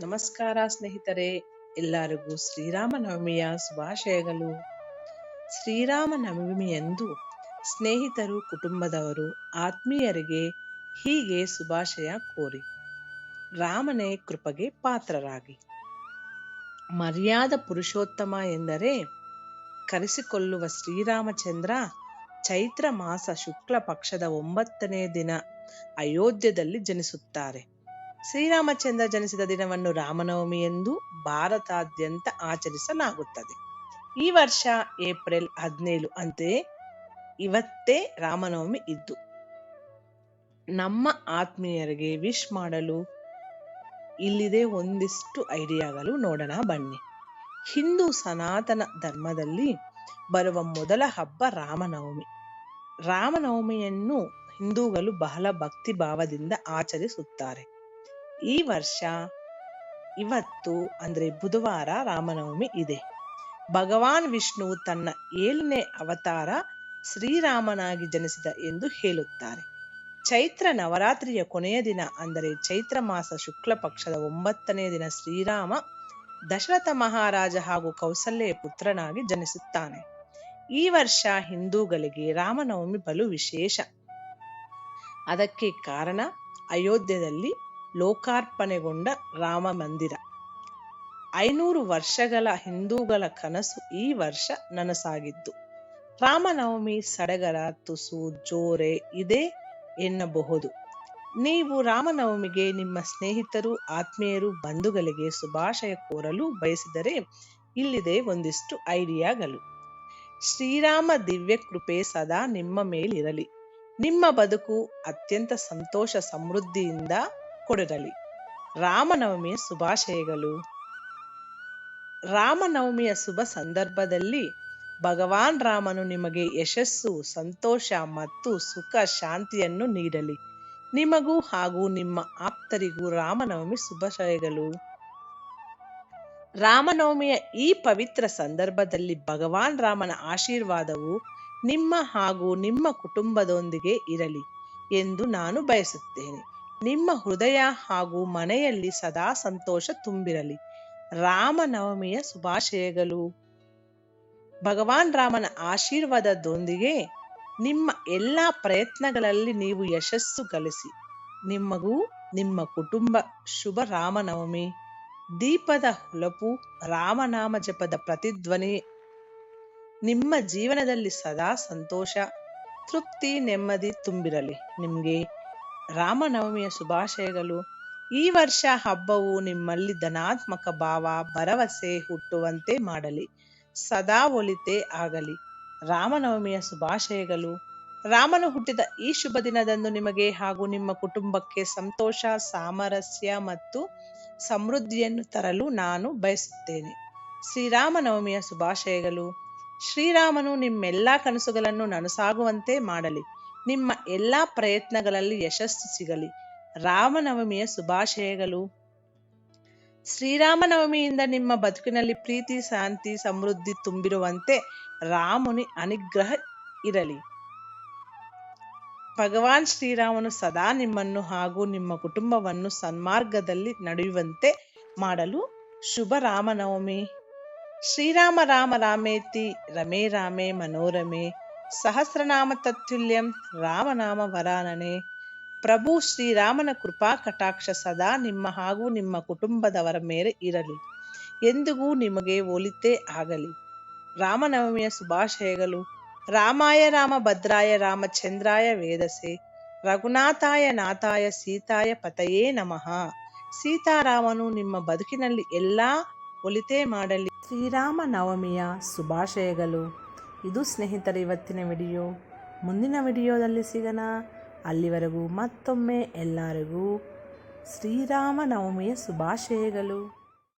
ನಮಸ್ಕಾರ ಸ್ನೇಹಿತರೆ, ಎಲ್ಲರಿಗೂ ಶ್ರೀರಾಮನವಮಿಯ ಶುಭಾಶಯಗಳು. ಶ್ರೀರಾಮನವಮಿಯಂದು ಸ್ನೇಹಿತರು, ಕುಟುಂಬದವರು, ಆತ್ಮೀಯರಿಗೆ ಹೀಗೆ ಶುಭಾಶಯ ಕೋರಿ. ರಾಮನೇ ಕೃಪಗೆ ಪಾತ್ರರಾಗಿ. ಮರ್ಯಾದ ಪುರುಷೋತ್ತಮ ಎಂದರೆ ಕರೆಸಿಕೊಳ್ಳುವ ಶ್ರೀರಾಮಚಂದ್ರ ಚೈತ್ರ ಮಾಸ ಶುಕ್ಲ ಪಕ್ಷದ ಒಂಬತ್ತನೇ ದಿನ ಅಯೋಧ್ಯದಲ್ಲಿ ಜನಿಸುತ್ತಾರೆ. ಶ್ರೀರಾಮಚಂದ್ರ ಜನಿಸಿದ ದಿನವನ್ನು ರಾಮನವಮಿ ಎಂದು ಭಾರತಾದ್ಯಂತ ಆಚರಿಸಲಾಗುತ್ತದೆ. ಈ ವರ್ಷ ಏಪ್ರಿಲ್ ಹದಿನೇಳು ಅಂತೆಯೇ ಇವತ್ತೇ ರಾಮನವಮಿ ಇದ್ದು, ನಮ್ಮ ಆತ್ಮೀಯರಿಗೆ ವಿಶ್ ಮಾಡಲು ಇಲ್ಲಿದೆ ಒಂದಿಷ್ಟು ಐಡಿಯಾಗಳು ನೋಡೋಣ ಬನ್ನಿ. ಹಿಂದೂ ಸನಾತನ ಧರ್ಮದಲ್ಲಿ ಬರುವ ಮೊದಲ ಹಬ್ಬ ರಾಮನವಮಿ. ರಾಮನವಮಿಯನ್ನು ಹಿಂದೂಗಳು ಬಹಳ ಭಕ್ತಿ ಭಾವದಿಂದ ಆಚರಿಸುತ್ತಾರೆ. ಈ ವರ್ಷ ಇವತ್ತು ಅಂದ್ರೆ ಬುಧವಾರ ರಾಮನವಮಿ ಇದೆ. ಭಗವಾನ್ ವಿಷ್ಣು ತನ್ನ ಏಳನೇ ಅವತಾರ ಶ್ರೀರಾಮನಾಗಿ ಜನಿಸಿದ ಎಂದು ಹೇಳುತ್ತಾರೆ. ಚೈತ್ರ ನವರಾತ್ರಿಯ ಕೊನೆಯ ದಿನ ಅಂದರೆ ಚೈತ್ರ ಮಾಸ ಶುಕ್ಲ ಪಕ್ಷದ ಒಂಬತ್ತನೇ ದಿನ ಶ್ರೀರಾಮ ದಶರಥ ಮಹಾರಾಜ ಹಾಗೂ ಕೌಸಲ್ಯ ಪುತ್ರನಾಗಿ ಜನಿಸುತ್ತಾನೆ. ಈ ವರ್ಷ ಹಿಂದೂಗಳಿಗೆ ರಾಮನವಮಿ ಬಲು ವಿಶೇಷ. ಅದಕ್ಕೆ ಕಾರಣ ಅಯೋಧ್ಯದಲ್ಲಿ ಲೋಕಾರ್ಪಣೆಗೊಂಡ ರಾಮ ಮಂದಿರ. ಐನೂರು ವರ್ಷಗಳ ಹಿಂದೂಗಳ ಕನಸು ಈ ವರ್ಷ ನನಸಾಗಿದ್ದು. ರಾಮನವಮಿ ಸಡಗರ ತುಸು ಜೋರೆ ಇದೆ ಎನ್ನಬಹುದು. ನೀವು ರಾಮನವಮಿಗೆ ನಿಮ್ಮ ಸ್ನೇಹಿತರು, ಆತ್ಮೀಯರು, ಬಂಧುಗಳಿಗೆ ಶುಭಾಶಯ ಕೋರಲು ಬಯಸಿದರೆ ಇಲ್ಲಿದೆ ಒಂದಿಷ್ಟು ಐಡಿಯಾಗಳು. ಶ್ರೀರಾಮ ದಿವ್ಯ ಕೃಪೆ ಸದಾ ನಿಮ್ಮ ಮೇಲಿರಲಿ. ನಿಮ್ಮ ಬದುಕು ಅತ್ಯಂತ ಸಂತೋಷ ಸಮೃದ್ಧಿಯಿಂದ ಕೊಡಿರಲಿ ರಾಮನವಮಿಯ ಶುಭಾಶಯಗಳು. ರಾಮನವಮಿಯ ಶುಭ ಸಂದರ್ಭದಲ್ಲಿ ಭಗವಾನ್ ರಾಮನು ನಿಮಗೆ ಯಶಸ್ಸು, ಸಂತೋಷ ಮತ್ತು ಸುಖ, ಶಾಂತಿಯನ್ನು ನೀಡಲಿ. ನಿಮಗೂ ಹಾಗೂ ನಿಮ್ಮ ಆಪ್ತರಿಗೂ ರಾಮನವಮಿ ಶುಭಾಶಯಗಳು. ರಾಮನವಮಿಯ ಈ ಪವಿತ್ರ ಸಂದರ್ಭದಲ್ಲಿ ಭಗವಾನ್ ರಾಮನ ಆಶೀರ್ವಾದವು ನಿಮ್ಮ ಹಾಗೂ ನಿಮ್ಮ ಕುಟುಂಬದೊಂದಿಗೆ ಇರಲಿ ಎಂದು ನಾನು ಬಯಸುತ್ತೇನೆ. ನಿಮ್ಮ ಹೃದಯ ಹಾಗೂ ಮನೆಯಲ್ಲಿ ಸದಾ ಸಂತೋಷ ತುಂಬಿರಲಿ. ರಾಮನವಮಿಯ ಶುಭಾಶಯಗಳು. ಭಗವಾನ್ ರಾಮನ ಆಶೀರ್ವಾದದೊಂದಿಗೆ ನಿಮ್ಮ ಎಲ್ಲ ಪ್ರಯತ್ನಗಳಲ್ಲಿ ನೀವು ಯಶಸ್ಸು ಗಳಿಸಿ. ನಿಮಗೂ ನಿಮ್ಮ ಕುಟುಂಬ ಶುಭ ರಾಮನವಮಿ. ದೀಪದ ಹೊಳಪು ರಾಮನಾಮ ಜಪದ ಪ್ರತಿಧ್ವನಿ. ನಿಮ್ಮ ಜೀವನದಲ್ಲಿ ಸದಾ ಸಂತೋಷ, ತೃಪ್ತಿ, ನೆಮ್ಮದಿ ತುಂಬಿರಲಿ. ನಿಮಗೆ ರಾಮನವಮಿಯ ಶುಭಾಶಯಗಳು. ಈ ವರ್ಷ ಹಬ್ಬವು ನಿಮ್ಮಲ್ಲಿ ಧನಾತ್ಮಕ ಭಾವ, ಭರವಸೆ ಹುಟ್ಟುವಂತೆ ಮಾಡಲಿ. ಸದಾ ಒಲಿತೆ ಆಗಲಿ. ರಾಮನವಮಿಯ ಶುಭಾಶಯಗಳು. ರಾಮನು ಹುಟ್ಟಿದ ಈ ಶುಭ ದಿನದಂದು ನಿಮಗೆ ಹಾಗೂ ನಿಮ್ಮ ಕುಟುಂಬಕ್ಕೆ ಸಂತೋಷ, ಸಾಮರಸ್ಯ ಮತ್ತು ಸಮೃದ್ಧಿಯನ್ನು ತರಲು ನಾನು ಬಯಸುತ್ತೇನೆ. ಶ್ರೀರಾಮನವಮಿಯ ಶುಭಾಶಯಗಳು. ಶ್ರೀರಾಮನು ನಿಮ್ಮೆಲ್ಲ ಕನಸುಗಳನ್ನು ನನಸಾಗುವಂತೆ ಮಾಡಲಿ. ನಿಮ್ಮ ಎಲ್ಲ ಪ್ರಯತ್ನಗಳಲ್ಲಿ ಯಶಸ್ಸು ಸಿಗಲಿ. ರಾಮನವಮಿಯ ಶುಭಾಶಯಗಳು. ಶ್ರೀರಾಮನವಮಿಯಿಂದ ನಿಮ್ಮ ಬದುಕಿನಲ್ಲಿ ಪ್ರೀತಿ, ಶಾಂತಿ, ಸಮೃದ್ಧಿ ತುಂಬಿರುವಂತೆ ರಾಮುನಿ ಅನುಗ್ರಹ ಇರಲಿ. ಭಗವಾನ್ ಶ್ರೀರಾಮನು ಸದಾ ನಿಮ್ಮನ್ನು ಹಾಗೂ ನಿಮ್ಮ ಕುಟುಂಬವನ್ನು ಸನ್ಮಾರ್ಗದಲ್ಲಿ ನಡೆಯುವಂತೆ ಮಾಡಲು ಶುಭ ರಾಮನವಮಿ. ಶ್ರೀರಾಮ ರಾಮ ರಾಮೇತಿ, ರಮೇ ರಾಮೇ ಮನೋರಮೆ ಸಹಸ್ರನಾಮ ತತ್ಯುಲ್ಯಂ ರಾಮನಾಮ ವರಾನನೆ ಪ್ರಭು ಶ್ರೀರಾಮನ ಕೃಪಾ ಕಟಾಕ್ಷ ಸದಾ ನಿಮ್ಮ ಹಾಗೂ ನಿಮ್ಮ ಕುಟುಂಬದವರ ಮೇಲೆ ಇರಲಿ. ಎಂದಿಗೂ ನಿಮಗೆ ಒಲಿತೇ ಆಗಲಿ. ರಾಮನವಮಿಯ ಶುಭಾಶಯಗಳು. ರಾಮಾಯ ರಾಮ, ಭದ್ರಾಯ ರಾಮಚಂದ್ರಾಯ ವೇದಸೆ. ರಘುನಾಥಾಯ ನಾಥಾಯ ಸೀತಾಯ ಪತಯೇ ನಮಃ. ಸೀತಾರಾಮನು ನಿಮ್ಮ ಬದುಕಿನಲ್ಲಿ ಎಲ್ಲಾ ಒಲಿತೆ ಮಾಡಲಿ. ಶ್ರೀರಾಮ ನವಮಿಯ ಶುಭಾಶಯಗಳು. ಇದು ಸ್ನೇಹಿತರ ಇವತ್ತಿನ ವಿಡಿಯೋ. ಮುಂದಿನ ವಿಡಿಯೋದಲ್ಲಿ ಸಿಗೋಣ. ಅಲ್ಲಿವರೆಗೂ ಮತ್ತೊಮ್ಮೆ ಎಲ್ಲರಿಗೂ ಶ್ರೀರಾಮನವಮಿಯ ಶುಭಾಶಯಗಳು.